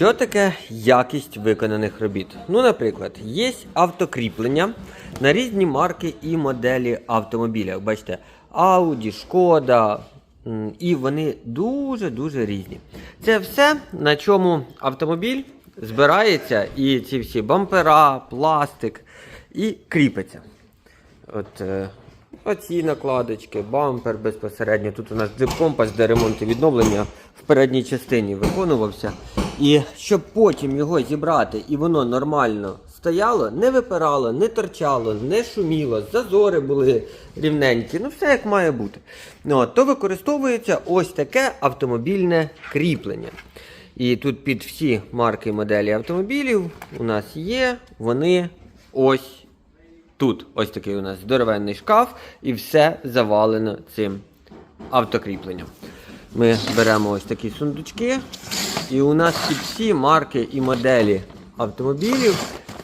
Що таке якість виконаних робіт? Ну, наприклад, є автокріплення на різні марки і моделі автомобіля. Бачите, Audi, Шкода, і вони дуже-дуже різні. Це все, на чому автомобіль збирається, і ці всі бампера, пластик, і кріпиться. От, е, оці накладочки, бампер безпосередньо. Тут у нас дип-компас, де ремонт і відновлення в передній частині виконувався. І щоб потім його зібрати і воно нормально стояло, не випирало, не торчало, не шуміло, зазори були рівненькі, ну все як має бути. Ну, то використовується ось таке автомобільне кріплення. І тут під всі марки і моделі автомобілів у нас є, вони ось Тут ось такий у нас здоровенний шкаф, і все завалено цим автокріпленням. Ми беремо ось такі сундучки, і у нас під всі марки і моделі автомобілів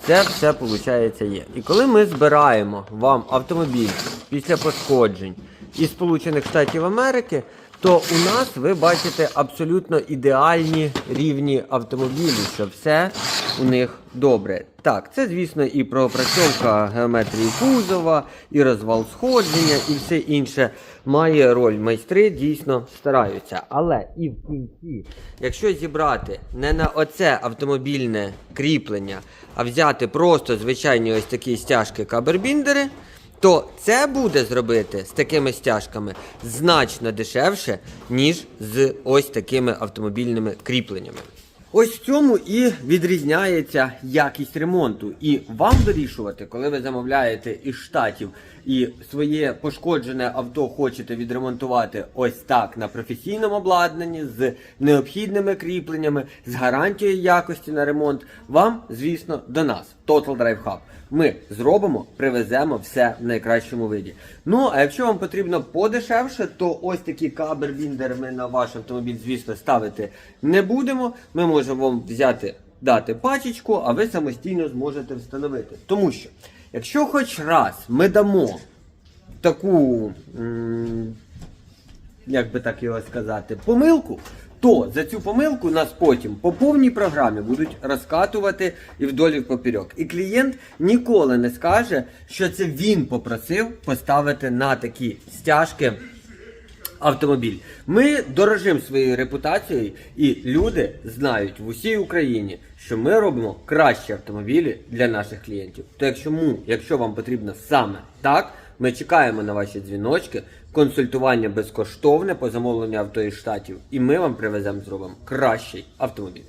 це все виходить є. І коли ми збираємо вам автомобіль після пошкоджень із Сполучених Штатів Америки, то у нас ви бачите абсолютно ідеальні рівні автомобілів, що все у них добре. Так, це, звісно, і пропрацьовка геометрії кузова, і розвал сходження, і все інше має роль. Майстри дійсно стараються. Але і в кінці, якщо зібрати не на оце автомобільне кріплення, а взяти просто звичайні ось такі стяжки кабербіндери, то це буде зробити з такими стяжками значно дешевше, ніж з ось такими автомобільними кріпленнями. Ось в цьому і відрізняється якість ремонту. І вам вирішувати, коли ви замовляєте із штатів і своє пошкоджене авто хочете відремонтувати ось так на професійному обладнанні з необхідними кріпленнями, з гарантією якості на ремонт, вам, звісно, до нас, Total Drive Hub. Ми зробимо, привеземо все в найкращому виді. Ну, а якщо вам потрібно подешевше, то ось такі кабель-віндери ми на ваш автомобіль, звісно, ставити не будемо. Ми можемо вам взяти, дати пачечку, а ви самостійно зможете встановити. Тому що, якщо хоч раз ми дамо таку. Як би так його сказати, помилку, то за цю помилку нас потім по повній програмі будуть розкатувати і вдолі поперек. І клієнт ніколи не скаже, що це він попросив поставити на такі стяжки автомобіль. Ми дорожимо своєю репутацією, і люди знають в усій Україні, що ми робимо кращі автомобілі для наших клієнтів. То якщо, якщо вам потрібно саме так, ми чекаємо на ваші дзвіночки, консультування безкоштовне по замовленню авто із штатів, і ми вам привеземо зробимо кращий автомобіль.